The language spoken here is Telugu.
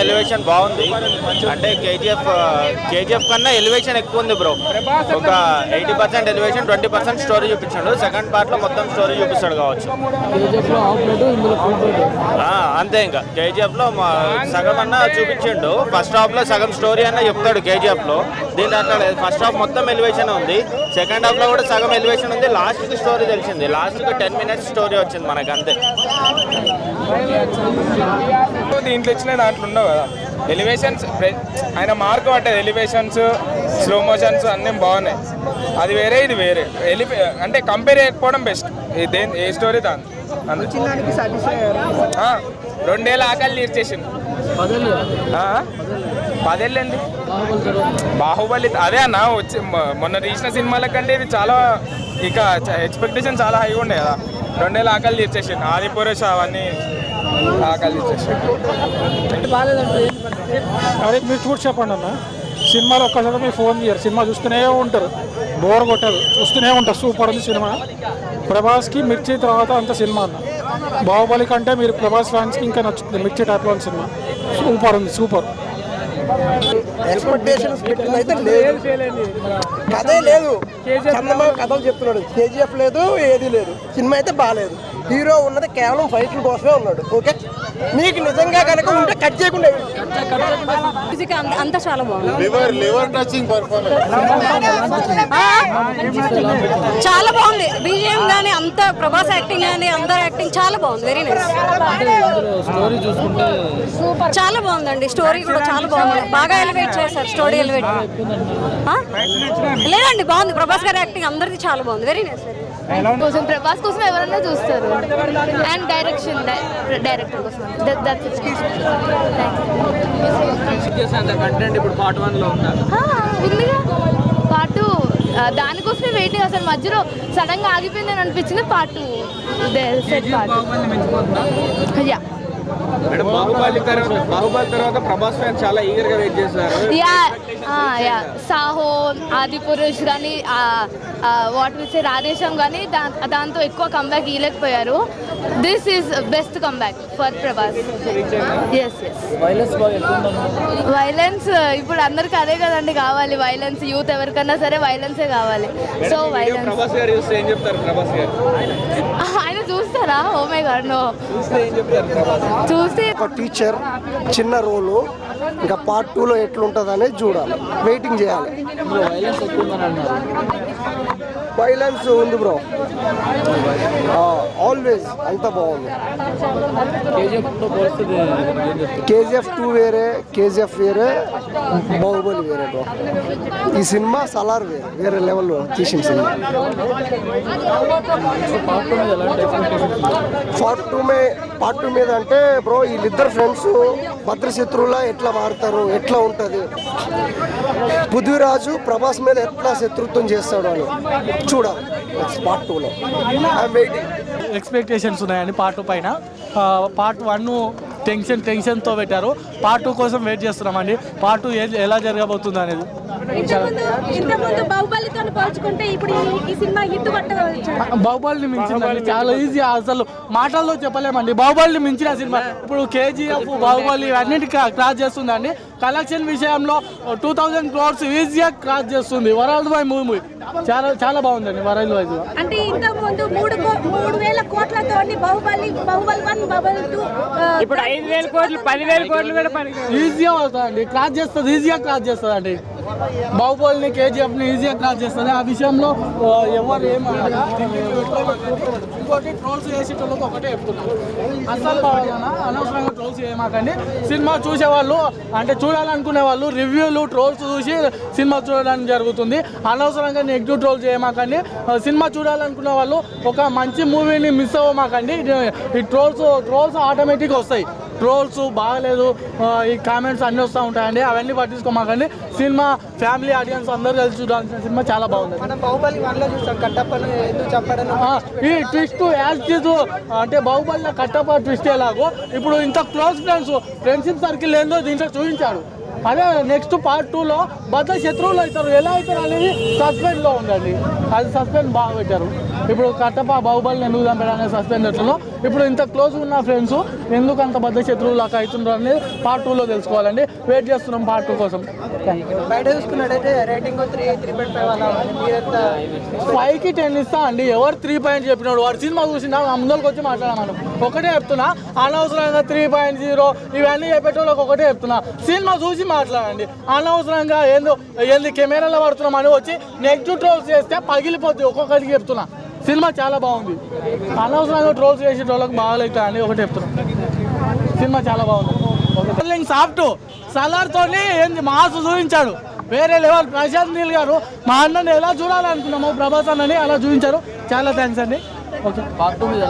ఎలివేషన్ బాగుంది. అంటే కేజీఎఫ్ కేజీఎఫ్ కన్నా ఎలివేషన్ ఎక్కువ ఉంది బ్రో ఒక eighty percent elevation twenty percent story చూపించాడు. సెకండ్ పార్ట్లో మొత్తం స్టోరీ చూపిస్తాడు కావచ్చు. అంతే ఇంకా. కేజీఎఫ్లో సగం అన్న చూపించిండు. ఫస్ట్ హాఫ్లో సగం స్టోరీ అన్న చెప్తాడు కేజీఎఫ్లో. దీని అట్లా ఫస్ట్ హాఫ్ మొత్తం ఎలివేషన్ ఉంది. సెకండ్ హాఫ్లో కూడా సగం ఎలివేషన్ ఉంది. లాస్ట్కి స్టోరీ తెలిసింది. లాస్ట్కి టెన్ మినిట్స్ స్టోరీ వచ్చింది మనకి అంతే. దీంట్లో ఇచ్చిన దాంట్లో ఉండవు కదా. ఎలివేషన్స్ ఆయన మార్క్ పట్టేది ఎలివేషన్స్ స్లో మోషన్స్ అన్నీ బాగున్నాయి. అది వేరే ఇది వేరే. ఎలివే అంటే కంపేర్ చేయకపోవడం బెస్ట్ ఇదే ఏ స్టోరీ దాని. అందు ఆ, రెండేళ్ళ ఆకలి తీర్చేసింది? పదేళ్ళండి బాహుబలి అదే అన్న వచ్చి మొన్న తీసిన సినిమాల కంటే ఇది చాలా ఇక ఎక్స్పెక్టేషన్ చాలా హైగా ఉండే కదా. రెండేళ్ళ ఆకలి తీర్చేసింది ఆది పురుష అవన్నీ ఆకలి అదే మీరు చూసి చెప్పండి అన్న. సినిమాలో ఒక్కసారి మీరు ఫోన్ చేయరు. సినిమా చూస్తూనే ఉంటారు. బోర్ కొట్టదు. చూస్తూనే ఉంటారు. సూపర్ ఉంది సినిమా. ప్రభాస్కి మిర్చి తర్వాత అంత సినిమా అన్న. బాహుబలి కంటే మీరు ప్రభాస్ ఫ్యాన్స్కి ఇంకా నచ్చుతుంది. మిర్చి టైప్లో ఉన్న సినిమా. సూపర్ ఉంది. సూపర్. ఎక్స్పెక్టేషన్స్ అయితే లేదు. కథే లేదు. చందమామ కథలు చెప్తున్నాడు. కేజీఎఫ్ లేదు ఏది లేదు. సినిమా అయితే బాగాలేదు హీరో ఉన్నది కేవలం ఫైట్ల కోసమే ఉన్నాడు. ఓకే? మీకు నిజంగా కనుక ఉంటే కట్ చేయకుండా మ్యూజిక్ అంత- అంతా చాలా బాగుంది. చాలా బాగుంది. బీజిఎం కానీ అంత ప్రభాస్ యాక్టింగ్ కానీ అందరు యాక్టింగ్ చాలా బాగుంది. వెరీ నైస్ ఇందులో స్టోరీ చూసుకుంటే చాలా బాగుందండి. స్టోరీ కూడా చాలా బాగుంది. బాగా ఎలివేట్ చేశారు. Story elevate. లేదండి బాగుంది. ప్రభాస్ గారి యాక్టింగ్ అందరిది చాలా బాగుంది. వెరీ నైస్ కోసం ప్రభాస్ కోసం ఎవరన్నా చూస్తారు. అండ్ డైరెక్షన్ డైరెక్టర్ కోసం. ఉందా? పార్ట్ దానికోసమే వెయిటింగ్ అసలు మధ్యలో సడన్గా ఆగిపోయింది అని అనిపించింది part two set part yeah madam Baahubali తర్వాత బాహుబలి తర్వాత ప్రభాస్ ఫ్యాన్స్ చాలా ఈగర్గా వెయిట్ చేస్తారు yeah yeah Saaho Adipurush కానీ వాట్ విచ్ రాధేశం కానీ దాంతో ఎక్కువ comeback ఇవ్వలేకపోయారు this is best comeback for Prabhas. Yes yes violence violence ఇప్పుడు అందరికి అదే కదండి కావాలి. వైలెన్స్ యూత్ ఎవరికన్నా సరే వైలెన్సే కావాలి. సో వైలెన్స్ ప్రభాస్ గారు చూస్తే ఏం చెప్తారు? ప్రభాస్ గారు. ఆయన చూస్తారా ఓ మై గాడ్ నో చూస్తే ఒక టీచర్ చిన్న రోలు ఇంకా పార్ట్ టూలో ఎట్లుంటుంది అనేది చూడాలి. వెయిటింగ్ చేయాలి. వైలెన్స్ ఉంది బ్రో ఆల్వేస్ అంత బాగుంది. కేజీఎఫ్ టూ వేరే కేజీఎఫ్ వేరే బాహుబలి వేరే బ్రో ఈ సినిమా సలార్ వేరే వేరే లెవెల్లో తీసిన సినిమా. పార్ట్ టూ మే పార్ట్ టూ మీద అంటే బ్రో వీళ్ళిద్దరు ఫ్రెండ్స్ భద్రశత్రువులా ఎట్లా మారుతారు? ఎట్లా ఉంటుంది? పృథ్వీరాజు ప్రభాస్ మీద ఎట్లా శత్రుత్వం చేస్తాడు అని. చూడాలి పార్ట్ టూలో ఎక్స్పెక్టేషన్స్ ఉన్నాయని పార్ట్ పైన. పార్ట్ వన్ టెన్షన్ టెన్షన్తో పెట్టారు. పార్ట్ టూ కోసం వెయిట్ చేస్తున్నామండి. పార్ట్ టూ ఎలా జరగబోతుంది అనేది. ఇంతకుముందు బాహుబలితో పోల్చుకుంటే ఇప్పుడు ఈ సినిమా హిట్ కొట్టవచ్చు బాహుబలిని మించిందండి. చాలా ఈజీ అసలు మాటల్లో చెప్పలేమండి. బాహుబలిని మించిన సినిమా. ఇప్పుడు కేజీఎఫ్ బాహుబలి అన్నిటి క్రాస్ చేస్తుందండి. కలెక్షన్ విషయంలో టూ థౌజండ్ క్రోర్స్ ఈజీగా క్రాస్ చేస్తుంది. Worldwide movie. చాలా చాలా బాగుందండి వరల్డ్ వైజ్ అంటే ఇంతకు ముందు మూడు మూడు వేల కోట్లతో బాహుబలి బాహుబలి వన్ బాహుబలి టూ ఇప్పుడు ఐదు వేల కోట్లు పదివేల కోట్లు కూడా పని ఈజీగా అవుతుందండి క్రాస్ చేస్తుంది ఈజీగా క్రాస్ చేస్తుంది అండి బాహుబలిని కేజీఎఫ్ని ఈజీగా క్రాస్ చేస్తుంది ఆ విషయంలో ఎవరు ఏం ఇంకోటి ట్రోల్స్ చేసేటోళ్ళకి ఒకటే చెప్తున్నారు అసలు అనవసరంగా ట్రోల్స్ చేయమాకండి. సినిమా చూసేవాళ్ళు అంటే చూడాలనుకునే వాళ్ళు రివ్యూలు ట్రోల్స్ చూసి సినిమా చూడడానికి జరుగుతుంది. అనవసరంగా నెగిటివ్ ట్రోల్ చేయమాకండి. సినిమా చూడాలనుకునే వాళ్ళు ఒక మంచి మూవీని మిస్ అవ్వమాకండి. ఈ ట్రోల్స్ ట్రోల్స్ ఆటోమేటిక్గా వస్తాయి. ట్రోల్స్ బాగలేదు ఈ కామెంట్స్ అన్నీ వస్తూ ఉంటాయండి. అవన్నీ పట్టించుకోమాకండి. సినిమా ఫ్యామిలీ ఆడియన్స్ అందరూ కలిసి చూడాల్సిన సినిమా చాలా బాగుంది. ఈ ట్విస్ట్ యాజ్ టీజ్ అంటే బాహుబలిలో కట్టప్ప ట్విస్ట్ ఎలాగో ఇప్పుడు ఇంత క్లోజ్ ఫ్రెండ్స్ ఫ్రెండ్షిప్ సర్కిల్ ఏందో దీంట్లో చూపించాడు. అదే నెక్స్ట్ పార్ట్ టూలో బద్ద శత్రువులు అవుతారు. ఎలా అవుతారు అనేది సస్పెండ్లో ఉందండి అది సస్పెండ్ బాగా పెట్టారు. ఇప్పుడు కట్టప బాహుబలిని ఎందుకు చంపాడనే సస్పెండ్ ఎట్లనో ఇప్పుడు ఇంత క్లోజ్ ఉన్న ఫ్రెండ్స్ ఎందుకు అంత బద్ద శత్రువులు లాగా అవుతుండ్రు అనేది పార్ట్ టూలో తెలుసుకోవాలండి. వెయిట్ చేస్తున్నాం పార్ట్ టూ కోసం. బయట చూసుకున్నట్టయితే rating three three point five అలా ఫైవ్కి టెన్ ఇస్తా అండి. ఎవరు త్రీ పాయింట్ చెప్పినాడు? వాడు సినిమా చూసిందా ముందరికి వచ్చి మాట్లాడమను ఒకటే చెప్తున్నా. అనవసరంగా త్రీ పాయింట్ జీరో ఇవన్నీ చెప్పేటోళ్ళకి ఒకటే చెప్తున్నా. సినిమా చూసి మాట్లాడండి. అనవసరంగా ఏందో ఏంది కెమెరాలో పడుతున్నామని వచ్చి నెక్స్ట్ ట్రోల్స్ చేస్తే పగిలిపోద్ది. ఒక్కొక్కరికి చెప్తున్నా. సినిమా చాలా బాగుంది. అనవసరంగా ట్రోల్స్ చేసేటోళ్ళకి బాగాలేదు అని ఒకటి చెప్తున్నాం. సినిమా చాలా బాగుంది. సాఫ్ట్. సలార్తో ఏంది? మాస్ చూపించాడు. వేరే లెవెల్. ప్రశాంత్ నీల్ గారు మా అన్నని ఎలా చూడాలనుకున్నామో ప్రభాస్ అన్నని అలా చూపించారు. చాలా థ్యాంక్స్ అండి. ఓకే పార్ట్ టూ మీద